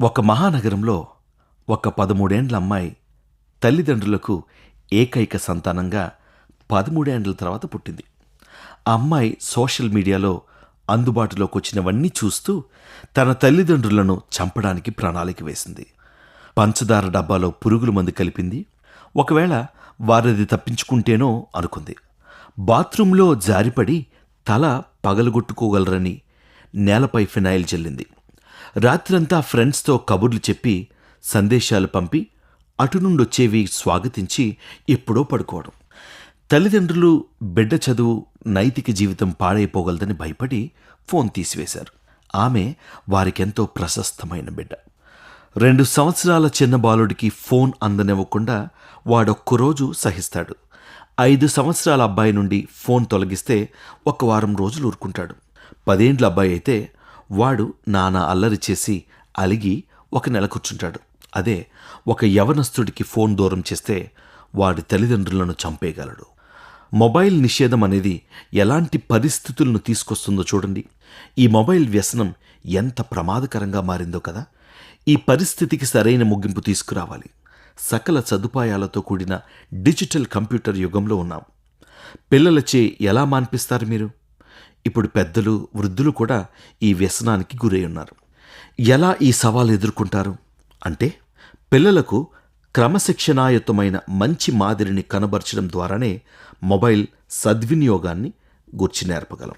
ఒక మహానగరంలో ఒక పదమూడేండ్ల అమ్మాయి తల్లిదండ్రులకు ఏకైక సంతానంగా పదమూడేండ్ల తర్వాత పుట్టింది. ఆ అమ్మాయి సోషల్ మీడియాలో అందుబాటులోకి వచ్చినవన్నీ చూస్తూ తన తల్లిదండ్రులను చంపడానికి ప్రణాళిక వేసింది. పంచదార డబ్బాలో పురుగుల మందు కలిపింది. ఒకవేళ వారది తప్పించుకుంటేనో అనుకుంది. బాత్రూంలో జారిపడి తల పగలగొట్టుకోగలరని నేలపై ఫినాయిల్ జల్లింది. రాత్రంతా ఫ్రెండ్స్తో కబుర్లు చెప్పి సందేశాలు పంపి అటు నుండి వచ్చేవి స్వాగతించి ఎప్పుడో పడుకోవడం. తల్లిదండ్రులు బిడ్డ చదువు నైతిక జీవితం పాడైపోగలదని భయపడి ఫోన్ తీసివేశారు. ఆమె వారికెంతో ప్రశస్తమైన బిడ్డ. రెండు సంవత్సరాల చిన్న బాలుడికి ఫోన్ అందనివ్వకుండా వాడొక్కరోజు సహిస్తాడు. ఐదు సంవత్సరాల అబ్బాయి నుండి ఫోన్ తొలగిస్తే ఒక వారం రోజులు ఊరుకుంటాడు. పదేండ్ల అబ్బాయి అయితే వాడు నానా అల్లరి చేసి అలిగి ఒక నెల కూర్చుంటాడు. అదే ఒక యవనస్తుడికి ఫోన్ దూరం చేస్తే వాడి తల్లిదండ్రులను చంపేయగలడు. మొబైల్ నిషేధం అనేది ఎలాంటి పరిస్థితులను తీసుకొస్తుందో చూడండి. ఈ మొబైల్ వ్యసనం ఎంత ప్రమాదకరంగా మారిందో కదా. ఈ పరిస్థితికి సరైన ముగింపు తీసుకురావాలి. సకల సదుపాయాలతో కూడిన డిజిటల్ కంప్యూటర్ యుగంలో ఉన్నాం. పిల్లలచే ఎలా మాన్పిస్తారు మీరు? ఇప్పుడు పెద్దలు వృద్ధులు కూడా ఈ వ్యసనానికి గురై ఉన్నారు ఎలా ఈ సవాలు ఎదుర్కొంటారు? అంటే పిల్లలకు క్రమశిక్షణాయుతమైన మంచి మాదిరిని కనబరచడం ద్వారానే మొబైల్ సద్వినియోగాన్ని గుర్చి నేర్పగలం.